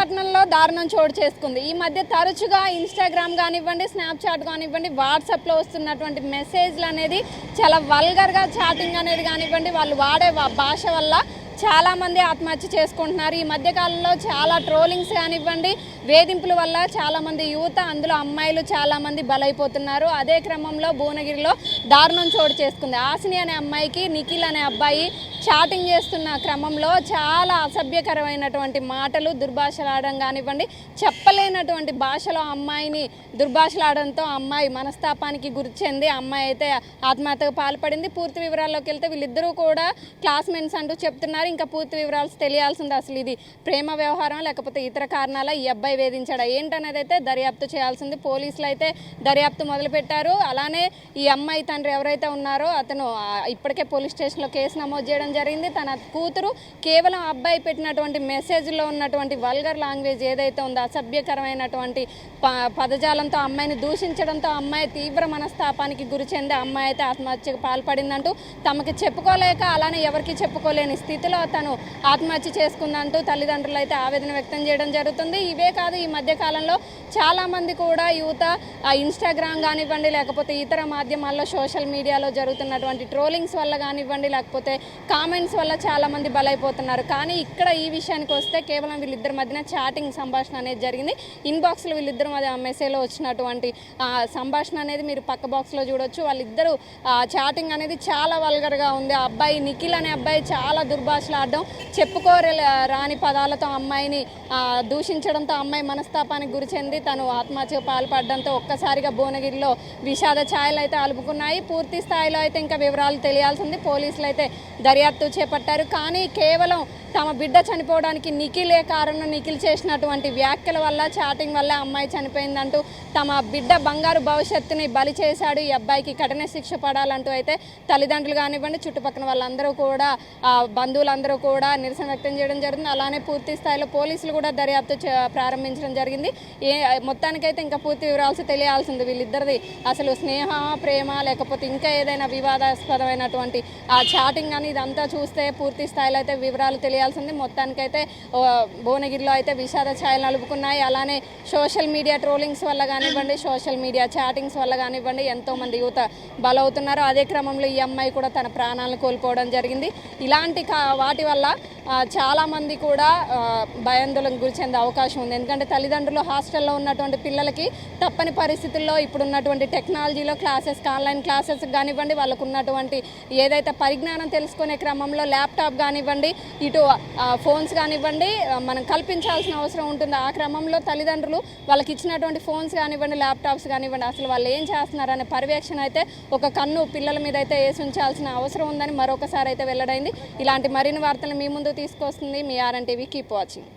విశాఖపట్నంలో దారుణం చోటు చేసుకుంది. ఈ మధ్య తరచుగా ఇన్స్టాగ్రామ్ కానివ్వండి స్నాప్చాట్ కానివ్వండి వాట్సాప్లో వస్తున్నటువంటి మెసేజ్లు అనేది చాలా వల్గర్గా చాటింగ్ అనేది కానివ్వండి వాళ్ళు వాడే భాష వల్ల చాలామంది ఆత్మహత్య చేసుకుంటున్నారు. ఈ మధ్యకాలంలో చాలా ట్రోలింగ్స్ కానివ్వండి వేధింపుల వల్ల చాలామంది యువత అందులో అమ్మాయిలు చాలామంది బలైపోతున్నారు. అదే క్రమంలో భువనగిరిలో దారుణం చోటు చేసుకుంది. ఆసిని అనే అమ్మాయికి నిఖిల్ అనే అబ్బాయి చాటింగ్ చేస్తున్న క్రమంలో చాలా అసభ్యకరమైనటువంటి మాటలు దుర్భాషలాడడం కానివ్వండి చెప్పలేనటువంటి భాషలో అమ్మాయిని దుర్భాషలాడడంతో అమ్మాయి మనస్తాపానికి గురి చెంది అమ్మాయి అయితే ఆత్మహత్యకు పాల్పడింది. పూర్తి వివరాల్లోకి వెళ్తే వీళ్ళిద్దరూ కూడా క్లాస్మేట్స్ అంటూ చెప్తున్నారు. ఇంకా పూర్తి వివరాలు తెలియాల్సింది. అసలు ఇది ప్రేమ వ్యవహారం లేకపోతే ఇతర కారణాల ఈ అబ్బాయి వేధించాడా? ఏంటనేది అయితే దర్యాప్తు చేయాల్సింది పోలీసులు అయితే దర్యాప్తు మొదలుపెట్టారు. అలానే ఈ అమ్మాయి తండ్రి ఎవరైతే ఉన్నారో అతను ఇప్పటికే పోలీస్ స్టేషన్లో కేసు నమోదు చేయడం జరిగింది. తన కూతురు కేవలం అబ్బాయి పెట్టినటువంటి మెసేజ్లో ఉన్నటువంటి వల్గర్ లాంగ్వేజ్ ఏదైతే ఉందో అసభ్యకరమైనటువంటి ప- పదజాలంతో అమ్మాయిని దూషించడంతో అమ్మాయి తీవ్ర మనస్తాపానికి గురి చెంది అమ్మాయి అయితే ఆత్మహత్యకు పాల్పడిందంటూ తమకి చెప్పుకోలేక అలానే ఎవరికి చెప్పుకోలేని స్థితిలో తను ఆత్మహత్య చేసుకుందంటూ తల్లిదండ్రులు అయితే ఆవేదన వ్యక్తం చేయడం జరుగుతుంది. ఇవే కాదు ఈ మధ్యకాలంలో చాలామంది కూడా యువత ఇన్స్టాగ్రామ్ కానివ్వండి లేకపోతే ఇతర మాధ్యమాల్లో సోషల్ మీడియాలో జరుగుతున్నటువంటి ట్రోలింగ్స్ వల్ల కానివ్వండి లేకపోతే కామెంట్స్ వల్ల చాలా మంది బలైపోతున్నారు. కానీ ఇక్కడ ఈ విషయానికి వస్తే కేవలం వీళ్ళిద్దరి మధ్యన చాటింగ్ సంభాషణ అనేది జరిగింది. ఇన్బాక్స్లో వీళ్ళిద్దరి మధ్య మెసేజ్లో వచ్చినటువంటి సంభాషణ అనేది మీరు పక్క బాక్స్లో చూడొచ్చు. వాళ్ళిద్దరూ చాటింగ్ అనేది చాలా వల్గర్గా ఉంది. ఆ అబ్బాయి నిఖిల్ అనే అబ్బాయి చాలా దుర్భాష మాట్లాడడం చెప్పుకోరే రాని పదాలతో అమ్మాయిని దూషించడంతో అమ్మాయి మనస్తాపానికి గురి చెంది తను ఆత్మహత్యకు పాల్పడడంతో ఒక్కసారిగా భువనగిరిలో విషాద ఛాయలు అయితే అలుపుకున్నాయి. పూర్తి స్థాయిలో అయితే ఇంకా వివరాలు తెలియాల్సింది. పోలీసులు అయితే దర్యాప్తు చేపట్టారు. కానీ కేవలం తమ బిడ్డ చనిపోవడానికి నిఖిలే కారణం నిఖిల్ చేసినటువంటి వ్యాఖ్యల వల్ల చాటింగ్ వల్ల అమ్మాయి చనిపోయిందంటూ తమ బిడ్డ బంగారు భవిష్యత్తుని బలి చేశాడు. ఈ అబ్బాయికి కఠిన శిక్ష పడాలంటూ అయితే తల్లిదండ్రులు కానివ్వండి చుట్టుపక్కల వాళ్ళందరూ కూడా ఆ, బంధువులందరూ కూడా నిరసన వ్యక్తం చేయడం జరిగింది అలానే పూర్తి స్థాయిలో పోలీసులు కూడా దర్యాప్తు ప్రారంభించడం జరిగింది. ఏ మొత్తానికైతే ఇంకా పూర్తి వివరాలు తెలియాల్సింది వీళ్ళిద్దరిది. అసలు స్నేహ ప్రేమ లేకపోతే ఇంకా ఏదైనా వివాదాస్పదమైనటువంటి ఆ చాటింగ్ అని ఇదంతా చూస్తే పూర్తి స్థాయిలో అయితే వివరాలు తెలియ తెలియాల్సింది మొత్తానికైతే భువనగిరిలో అయితే విషాద ఛాయలు నలుపుకున్నాయి. అలానే సోషల్ మీడియా ట్రోలింగ్స్ వల్ల కానివ్వండి సోషల్ మీడియా చాటింగ్స్ వల్ల కానివ్వండి ఎంతోమంది యువత బలవుతున్నారు. అదే క్రమంలో ఈ అమ్మాయి కూడా తన ప్రాణాలను కోల్పోవడం జరిగింది. ఇలాంటి కా- వాటి వల్ల చాలామంది కూడా భయాందోళన భయాందోళనకు గురి చెందే అవకాశం ఉంది. ఎందుకంటే తల్లిదండ్రులు హాస్టల్లో ఉన్నటువంటి పిల్లలకి తప్పని పరిస్థితుల్లో ఇప్పుడు ఉన్నటువంటి టెక్నాలజీలో క్లాసెస్ ఆన్లైన్ క్లాసెస్ కానివ్వండి వాళ్ళకు ఉన్నటువంటి ఏదైతే పరిజ్ఞానం తెలుసుకునే క్రమంలో ల్యాప్టాప్ కానివ్వండి ఇటు ఫోన్స్ కానివ్వండి మనం కల్పించాల్సిన అవసరం ఉంటుంది. ఆ క్రమంలో తల్లిదండ్రులు వాళ్ళకి ఇచ్చినటువంటి ఫోన్స్ కానివ్వండి ల్యాప్టాప్స్ కానివ్వండి అసలు వాళ్ళు ఏం చేస్తున్నారు అనే పర్యవేక్షణ అయితే ఒక కన్ను పిల్లల మీద అయితే వేసి ఉంచాల్సిన అవసరం ఉందని మరొకసారి అయితే వెల్లడైంది. ఇలాంటి మరిన్ని వార్తలు మీ ముందు ముందు తీసుకొస్తుంది. మీ ఆర్ఎన్ టీవీ కీప్ వాచింగ్